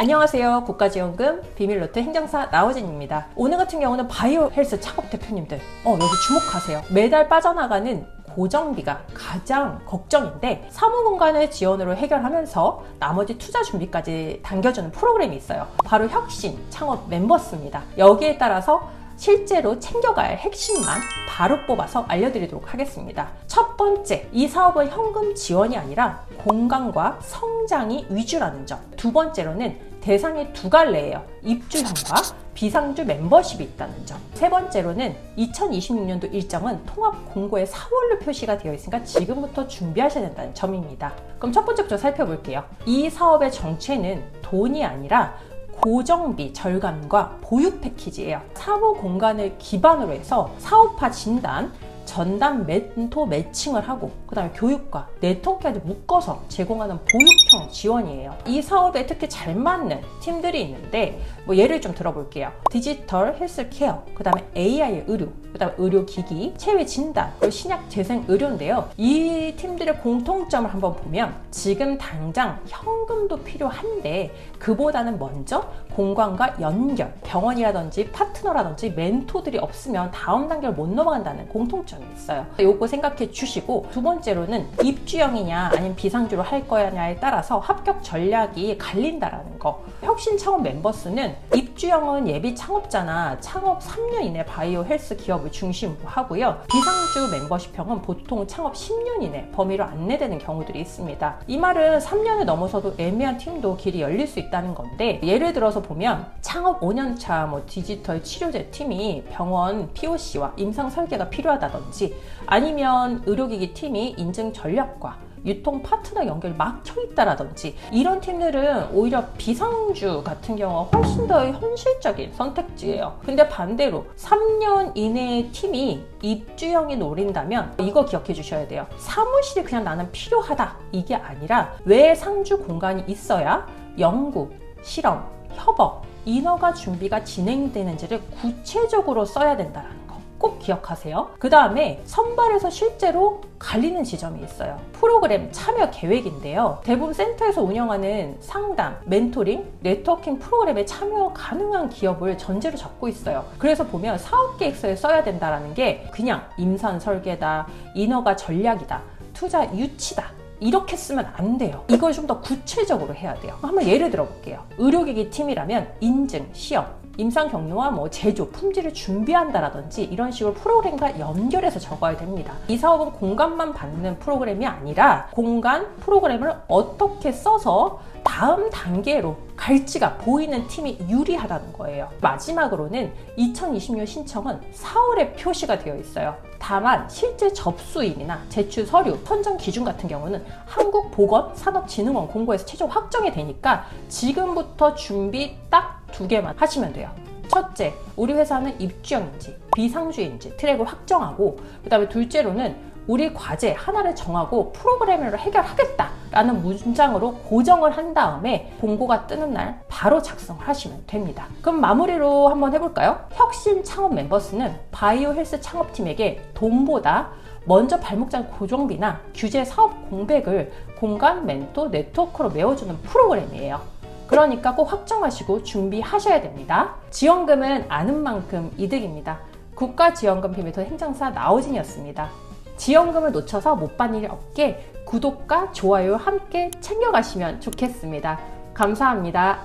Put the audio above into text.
안녕하세요. 국가지원금 비밀노트 행정사 나오진입니다. 오늘 같은 경우는 바이오 헬스 창업 대표님들, 어, 여기 주목하세요. 매달 빠져나가는 고정비가 가장 걱정인데 사무공간을 지원으로 해결하면서 나머지 투자 준비까지 당겨주는 프로그램이 있어요. 바로 혁신 창업 멤버스입니다. 여기에 따라서 실제로 할 핵심만 바로 뽑아서 알려드리도록 하겠습니다. 첫 번째, 이 사업은 현금 지원이 아니라 공간과 성장이 위주라는 점. 두 번째로는 대상이 두 갈래예요. 입주형과 비상주 멤버십이 있다는 점. 세 번째로는 2026년도 일정은 통합 공고에 4월로 표시가 되어 있으니까 지금부터 준비하셔야 된다는 점입니다. 그럼 첫 번째부터 살펴볼게요. 이 사업의 정체는 돈이 아니라 고정비 절감과 보육 패키지예요. 사무 공간을 기반으로 해서 사업화 진단, 전담 멘토 매칭을 하고 그다음에 교육과 네트워크까지 묶어서 제공하는 보육 형 지원이에요. 이 사업에 특히 잘 맞는 팀들이 있는데 뭐 예를 좀 들어볼게요. 디지털 헬스케어, 그 다음에 AI 의료, 그 다음에 의료기기, 체외 진단, 신약 재생 의료인데요. 이 팀들의 공통점을 한번 보면 지금 당장 현금도 필요한데 그보다는 먼저 공간과 연결, 병원이라든지 파트너라든지 멘토들이 없으면 다음 단계를 못 넘어간다는 공통점이 있어요. 요거 생각해 주시고 두 번째로는 입주형이냐 아니면 비상주로 할 거냐에 따라 서 합격 전략이 갈린다라는 거. 혁신 창업 멤버스는 입주형은 예비 창업자나 창업 3년 이내 바이오 헬스 기업을 중심으로 하고요. 비상주 멤버십형은 보통 창업 10년 이내 범위로 안내되는 경우들이 있습니다. 이 말은 3년을 넘어서도 애매한 팀도 길이 열릴 수 있다는 건데 예를 들어서 보면 창업 5년차 뭐 디지털 치료제 팀이 병원 POC와 임상 설계가 필요하다든지 아니면 의료기기 팀이 인증 전략과 유통 파트너 연결이 막혀 있다라든지 이런 팀들은 오히려 비상주 같은 경우가 훨씬 더 현실적인 선택지예요. 근데 반대로 3년 이내의 팀이 입주형이 노린다면 이거 기억해 주셔야 돼요. 사무실이 그냥 나는 필요하다 이게 아니라 왜 상주 공간이 있어야 연구, 실험, 협업, 인허가 준비가 진행되는지를 구체적으로 써야 된다라는 거. 꼭 기억하세요. 그 다음에 선발에서 실제로 갈리는 지점이 있어요. 프로그램 참여 계획인데요. 대부분 센터에서 운영하는 상담, 멘토링, 네트워킹 프로그램에 참여 가능한 기업을 전제로 잡고 있어요. 그래서 보면 사업 계획서에 써야 된다라는 게 그냥 임산 설계다, 인허가 전략이다, 투자 유치다. 이렇게 쓰면 안 돼요. 이걸 좀 더 구체적으로 해야 돼요. 한번 예를 들어 볼게요. 의료기기 팀이라면 인증, 시험, 임상 경로와 뭐 제조, 품질을 준비한다라든지 이런 식으로 프로그램과 연결해서 적어야 됩니다. 이 사업은 공간만 받는 프로그램이 아니라 공간 프로그램을 어떻게 써서 다음 단계로 갈지가 보이는 팀이 유리하다는 거예요. 마지막으로는 2020년 신청은 4월에 표시가 되어 있어요. 다만 실제 접수일이나 제출 서류, 선정 기준 같은 경우는 한국보건산업진흥원 공고에서 최종 확정이 되니까 지금부터 준비 딱 두 개만 하시면 돼요. 첫째, 우리 회사는 입주형인지 비상주인지 트랙을 확정하고 그 다음에 둘째로는 우리 과제 하나를 정하고 프로그램으로 해결하겠다 라는 문장으로 고정을 한 다음에 공고가 뜨는 날 바로 작성을 하시면 됩니다. 그럼 마무리로 한번 해볼까요? 혁신 창업 멤버스는 바이오 헬스 창업팀에게 돈보다 먼저 발목장 고정비나 규제 사업 공백을 공간 멘토 네트워크로 메워주는 프로그램이에요. 그러니까 꼭 확정하시고 준비하셔야 됩니다. 지원금은 아는 만큼 이득입니다. 국가지원금 비밀도 행정사 나오진이었습니다. 지원금을 놓쳐서 못 받는 일 없게 구독과 좋아요 함께 챙겨가시면 좋겠습니다. 감사합니다.